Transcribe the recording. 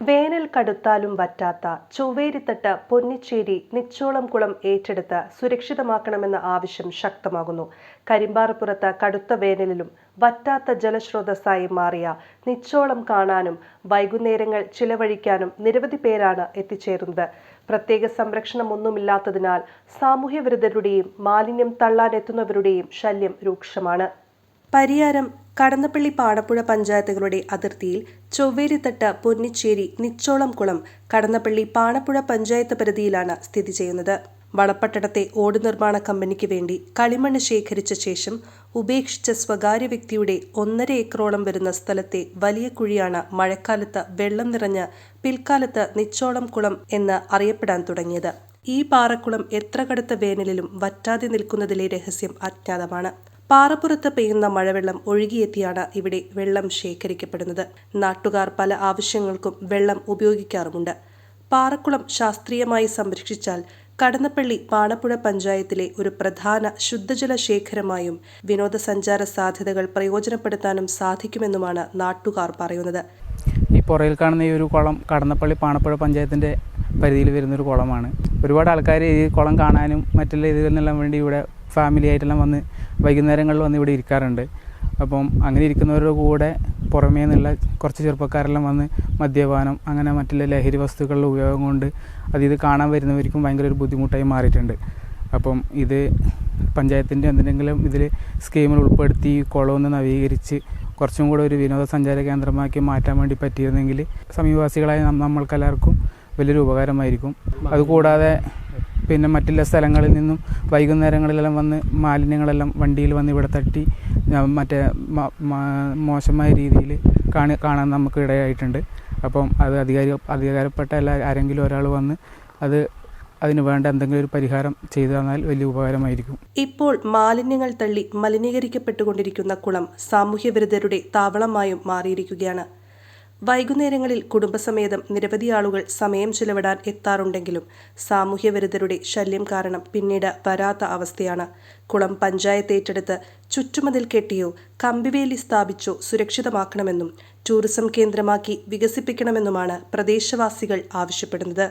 വേനൽ കടുത്താലും വറ്റാത്ത ചൊവ്വേരിത്തട്ട് പൊന്നിച്ചേരി നിച്ചോളം കുളം ഏറ്റെടുത്ത് സുരക്ഷിതമാക്കണമെന്ന ആവശ്യം ശക്തമാകുന്നു. കരിമ്പാറപ്പുറത്ത് കടുത്ത വേനലിലും വറ്റാത്ത ജലസ്രോതസ്സായി മാറിയ നിച്ചോളം കാണാനും വൈകുന്നേരങ്ങൾ ചിലവഴിക്കാനും നിരവധി പേരാണ് എത്തിച്ചേരുന്നത്. പ്രത്യേക സംരക്ഷണമൊന്നുമില്ലാത്തതിനാൽ സാമൂഹ്യവിരുദ്ധരുടെയും മാലിന്യം തള്ളാനെത്തുന്നവരുടെയും ശല്യം രൂക്ഷമാണ്. പരിയാരം കടന്നപ്പള്ളി പാടപ്പുഴ പഞ്ചായത്തുകളുടെ അതിർത്തിയിൽ ചൊവ്വേരിത്തട്ട് പൊന്നിച്ചേരി നിച്ചോളം കുളം കടന്നപ്പള്ളി പാണപ്പുഴ പഞ്ചായത്ത് പരിധിയിലാണ് സ്ഥിതി ചെയ്യുന്നത്. വളപ്പട്ടണത്തെ ഓട് നിർമ്മാണ കമ്പനിക്ക് വേണ്ടി കളിമണ്ണ് ശേഖരിച്ച ശേഷം ഉപേക്ഷിച്ച സ്വകാര്യ വ്യക്തിയുടെ ഒന്നര ഏക്കറോളം വരുന്ന സ്ഥലത്തെ വലിയ കുഴിയാണ് മഴക്കാലത്ത് വെള്ളം നിറഞ്ഞ് പിൽക്കാലത്ത് നിച്ചോളം കുളം എന്ന് അറിയപ്പെടാൻ തുടങ്ങിയത്. ഈ പാറക്കുളം എത്ര കടുത്ത വേനലിലും വറ്റാതെ നിൽക്കുന്നതിലെ രഹസ്യം അജ്ഞാതമാണ്. പാറപ്പുറത്ത് പെയ്യുന്ന മഴവെള്ളം ഒഴുകിയെത്തിയാണ് ഇവിടെ വെള്ളം ശേഖരിക്കപ്പെടുന്നത്. നാട്ടുകാർ പല ആവശ്യങ്ങൾക്കും വെള്ളം ഉപയോഗിക്കാറുമുണ്ട്. പാറക്കുളം ശാസ്ത്രീയമായി സംരക്ഷിച്ചാൽ കടന്നപ്പള്ളി പാണപ്പുഴ പഞ്ചായത്തിലെ ഒരു പ്രധാന ശുദ്ധജല ശേഖരമായും വിനോദസഞ്ചാര സാധ്യതകൾ പ്രയോജനപ്പെടുത്താനും സാധിക്കുമെന്നുമാണ് നാട്ടുകാർ പറയുന്നത്. ഈ പുറയിൽ കാണുന്ന ഈ ഒരു കുളം കടന്നപ്പള്ളി പാണപ്പുഴ പഞ്ചായത്തിന്റെ പരിധിയിൽ വരുന്നൊരു കുളമാണ്. ഒരുപാട് ആൾക്കാർ ഈ കുളം കാണാനും മറ്റുള്ള ഇതിനെല്ലാം വേണ്ടി ഇവിടെ ഫാമിലി ആയിട്ടെല്ലാം വന്ന് വൈകുന്നേരങ്ങളിൽ വന്ന് ഇവിടെ ഇരിക്കാറുണ്ട്. അപ്പം അങ്ങനെ ഇരിക്കുന്നവരുടെ കൂടെ പുറമേ നിന്നുള്ള കുറച്ച് ചെറുപ്പക്കാരെല്ലാം വന്ന് മദ്യപാനം അങ്ങനെ മറ്റുള്ള ലഹരി വസ്തുക്കളുടെ ഉപയോഗം കൊണ്ട് അത് ഇത് കാണാൻ വരുന്നവർക്കും ഭയങ്കര ഒരു ബുദ്ധിമുട്ടായി മാറിയിട്ടുണ്ട്. അപ്പം ഇത് പഞ്ചായത്തിന്റെ എന്തെങ്കിലും ഇതിൽ സ്കീമിൽ ഉൾപ്പെടുത്തി കുളമൊന്ന് നവീകരിച്ച് കുറച്ചും കൂടെ ഒരു വിനോദസഞ്ചാര കേന്ദ്രമാക്കി മാറ്റാൻ വേണ്ടി പറ്റിയിരുന്നെങ്കിൽ സമീപവാസികളായ നമ്മൾക്കെല്ലാവർക്കും വലിയൊരു ഉപകാരമായിരിക്കും. അതുകൂടാതെ പിന്നെ മറ്റുള്ള സ്ഥലങ്ങളിൽ നിന്നും വൈകുന്നേരങ്ങളിലെല്ലാം വന്ന് മാലിന്യങ്ങളെല്ലാം വണ്ടിയിൽ വന്ന് ഇവിടെ തട്ടി മറ്റേ മോശമായ രീതിയിൽ കാണി കാണാൻ നമുക്ക് ഇടയായിട്ടുണ്ട്. അപ്പം അത് അധികാരി അധികാരപ്പെട്ട എല്ലാ ആരെങ്കിലും ഒരാൾ വന്ന് അത് അതിന് വേണ്ട എന്തെങ്കിലും ഒരു പരിഹാരം ചെയ്തു തന്നാൽ വലിയ ഉപകാരമായിരിക്കും. ഇപ്പോൾ മാലിന്യങ്ങൾ തള്ളി മലിനീകരിക്കപ്പെട്ടുകൊണ്ടിരിക്കുന്ന കുളം സാമൂഹ്യവിരുദ്ധരുടെ താവളമായും മാറിയിരിക്കുകയാണ്. വൈകുന്നേരങ്ങളിൽ കുടുംബസമേതം നിരവധി ആളുകൾ സമയം ചിലവിടാൻ എത്താറുണ്ടെങ്കിലും സാമൂഹ്യവിരുദ്ധരുടെ ശല്യം കാരണം പിന്നീട് വരാത്ത അവസ്ഥയാണ്. കുളം പഞ്ചായത്ത് ഏറ്റെടുത്ത് ചുറ്റുമതിൽ കെട്ടിയോ കമ്പിവേലി സ്ഥാപിച്ചോ സുരക്ഷിതമാക്കണമെന്നും ടൂറിസം കേന്ദ്രമാക്കി വികസിപ്പിക്കണമെന്നുമാണ് പ്രദേശവാസികൾ ആവശ്യപ്പെടുന്നത്.